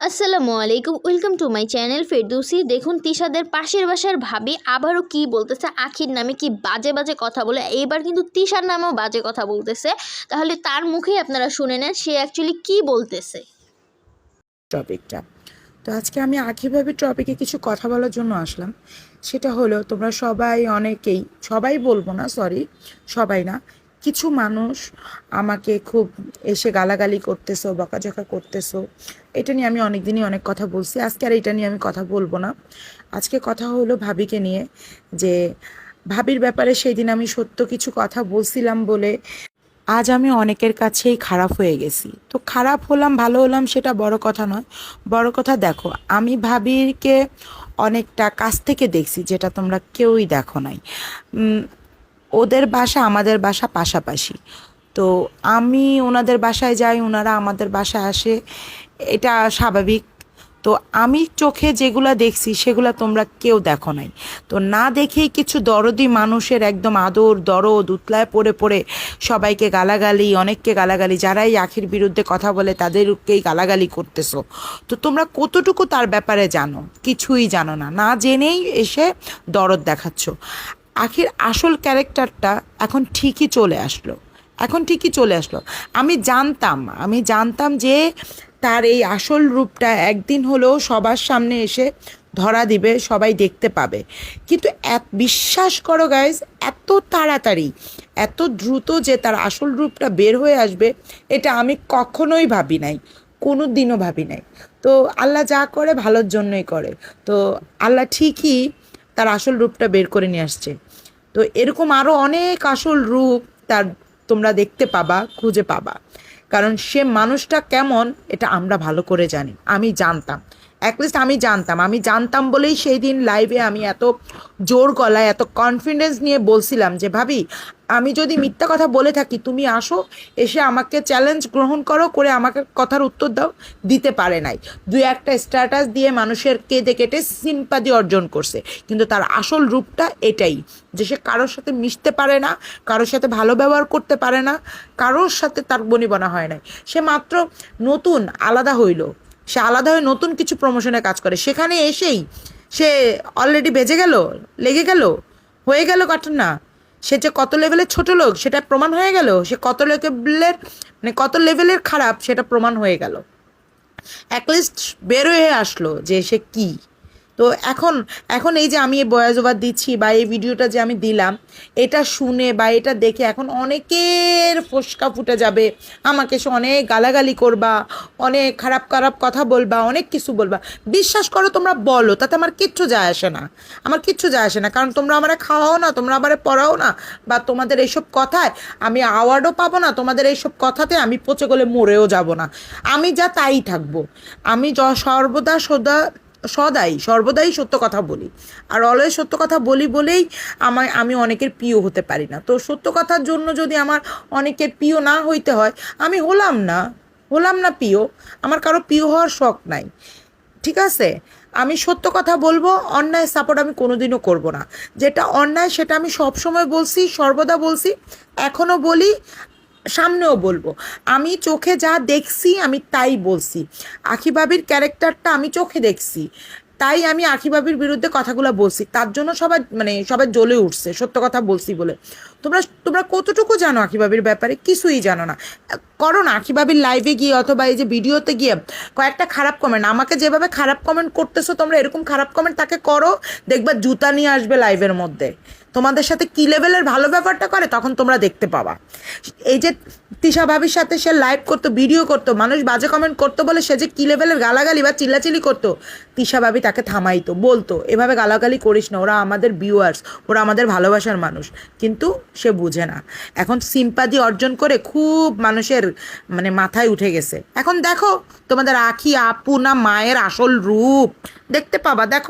আসসালামু আলাইকুম welcome to my channel Ferdousi দেখুন, তিশাদের পাশের বাসার ভাবি আবারও কি বলতেছে, আখির নামে কি বাজে বাজে কথা বলে। এইবার কিন্তু তিশার নামেও বাজে কথা বলতেছে। তাহলে তার মুখেই আপনারা শুনে নেন, সে অ্যাকচুয়ালি কি বলতেছে। টপিকটা তো আজকে আমি আখিভাবে টপিকে কিছু কথা বলার জন্য আসলাম। সেটা হলো, তোমরা সবাই অনেকেই, সবাই বলব না সরি সবাই না কিছু মানুষ আমাকে খুব এসে গালাগালি করতেছো, বকাঝকা করতেছো। এটা নিয়ে আমি অনেক দিনই অনেক কথা বলছি। আজকে আর এটা নিয়ে আমি কথা বলব না। আজকে কথা হলো ভাবিকে নিয়ে যে, ভাবির ব্যাপারে সেই দিন আমি সত্য কিছু কথা বলছিলাম বলে আজ আমি অনেকের কাছেই খারাপ হয়ে গেছি। তো খারাপ হলাম, ভালো হলাম সেটা বড় কথা নয়। বড় কথা দেখো, আমি ভাবিকে অনেকটা কাছ থেকে দেখছি, যেটা তোমরা কেউই দেখো নাই। ওদের বাসা আমাদের বাসা পাশাপাশি। তো আমি ওনাদের বাসায় যাই, ওনারা আমাদের বাসায় আসে। এটা স্বাভাবিক। তো আমি চোখে যেগুলা দেখছি, সেগুলা তোমরা কেউ দেখো নাই। তো না দেখেই কিছু দরদি মানুষের একদম আদর, দরদ উতলায় পড়ে পড়ে সবাইকে গালাগালি, অনেককে গালাগালি, যারাই আখির বিরুদ্ধে কথা বলে তাদেরকেই গালাগালি করতেছো। তো তোমরা কতটুকু তার ব্যাপারে জানো? কিছুই জানো না। না জেনেই এসে দরদ দেখাচ্ছ। আখির আসল ক্যারেক্টারটা এখন ঠিকই চলে আসলো। এখন ঠিকই চলে আসলো। আমি জানতাম আমি জানতাম যে তার এই আসল রূপটা একদিন হলেও সবার সামনে এসে ধরা দিবে, সবাই দেখতে পাবে। কিন্তু এত, বিশ্বাস করো গাইজ এত তাড়াতাড়ি, এত দ্রুত যে তার আসল রূপটা বের হয়ে আসবে, এটা আমি কখনোই ভাবি নাই কোনো দিনও ভাবি নাই। তো আল্লাহ যা করে ভালোর জন্যই করে। তো আল্লাহ ঠিকই তার আসল রূপটা বের করে নিয়ে আসছে। তো এরকম আরও অনেক আসল রূপ তার তোমরা দেখতে পাবা, খুঁজে পাবা। কারণ সে মানুষটা কেমন, এটা আমরা ভালো করে জানি। আমি জানতাম। অ্যাটলিস্ট আমি জানতাম। আমি জানতাম বলেই সেই দিন লাইভে আমি এত জোর গলায়, এত কনফিডেন্স নিয়ে বলছিলাম যে, ভাবি, আমি যদি মিথ্যা কথা বলে থাকি, তুমি আসো, এসে আমাকে চ্যালেঞ্জ গ্রহণ করো, করে আমাকে কথার উত্তর দাও। দিতে পারে নাই। দু একটা স্ট্যাটাস দিয়ে মানুষের কেঁদে কেটে সিম্পাদি অর্জন করছে। কিন্তু তার আসল রূপটা এটাই, যে সে কারোর সাথে মিশতে পারে না, কারোর সাথে ভালো ব্যবহার করতে পারে না, কারোর সাথে তার বনিবনা হয় নাই। সে মাত্র নতুন, আলাদা হইল। সে আলাদা হয়ে নতুন কিছু প্রমোশনে কাজ করে। সেখানে এসেই সে অলরেডি বেজে গেল, লেগে গেল, হয়ে গেল ঘটনা সে যে কত লেভেলের ছোট লোক, সেটা প্রমাণ হয়ে গেল। সে কত লেভেলের মানে কত লেভেলের খারাপ, সেটা প্রমাণ হয়ে গেল। অ্যাটলিস্ট বের হয়ে আসলো যে সে কী। তো এখন এখন এই যে আমি এই বয়াজ ওভার দিচ্ছি বা এই ভিডিওটা যে আমি দিলাম, এটা শুনে বা এটা দেখে এখন অনেকের ফোসকা ফুটে যাবে। আমাকে সে অনেক গালাগালি করবা, অনেক খারাপ খারাপ কথা বলবা, অনেক কিছু বলবা। বিশ্বাস করো তোমরা বলো, তাতে আমার কিচ্ছু যায় আসে না। আমার কিচ্ছু যায় আসে না, কারণ তোমরা আমার খাওয়াও না, তোমরা আমার পড়াও না, বা তোমাদের এইসব কথায় আমি অ্যাওয়ার্ডও পাবো না, তোমাদের এইসব কথাতে আমি পচে গলে মরেও যাব না। আমি যা তাই থাকব। আমি য- সর্বদা সদা সদাই, সর্বদাই সত্য কথা বলি। আর অলওয়েজ সত্য কথা বলি বলেই আমার আমি অনেকের প্রিয় হতে পারি না। তো সত্য কথার জন্য যদি আমার অনেকের প্রিয় না হইতে হয়, আমি হলাম না হলাম না প্রিয়। আমার কারও প্রিয় হওয়ার শখ নাই। ঠিক আছে? আমি সত্য কথা বলব, অন্যায় সাপোর্ট আমি কোনোদিনও করব না। যেটা অন্যায় সেটা আমি সবসময় বলছি, সর্বদা বলছি এখনও বলি সামনেও বলব, আমি চোখে যা দেখছি আমি তাই বলছি। আখিবাবির ক্যারেক্টারটা আমি চোখে দেখছি, তাই আমি আখিবাবির বিরুদ্ধে কথাগুলো বলছি। তার জন্য সবাই মানে সবাই জ্বলে উঠছে, সত্য কথা বলছি বলে। তোমরা তোমরা কতটুকু জানো আখিবাবির ব্যাপারে? কিছুই জানো না। করো না আখিবাবির লাইভে গিয়ে অথবা এই যে ভিডিওতে গিয়ে কয়েকটা খারাপ কমেন্ট আমাকে যেভাবে খারাপ কমেন্ট করতেছো, তোমরা এরকম খারাপ কমেন্ট তাকে করো, দেখবা জুতা নিয়ে আসবে লাইভের মধ্যে। তোমাদের সাথে কি লেভেলের ভালো ব্যাপারটা করে, তখন তোমরা দেখতে পাবা। এই যে তিশা ভাবির সাথে সে লাইভ করতো ভিডিও করতো, মানুষ বাজে কমেন্ট করতো বলে সে যে কি লেভেলের গালাগালি বা চিল্লাচিল্লি করতো, তিশা ভাবি তাকে থামাইতো, বলতো, এভাবে গালাগালি করিস না, ওরা আমাদের ভিউয়ার্স ওরা আমাদের ভালোবাসার মানুষ। কিন্তু সে বুঝে না। এখন সিম্পাদি অর্জন করে খুব মানুষের মানে মাথায় উঠে গেছে। এখন দেখো, তোমাদের আখি, আপু না মায়ের আসল রূপ। দেখতে পাবা, দেখো।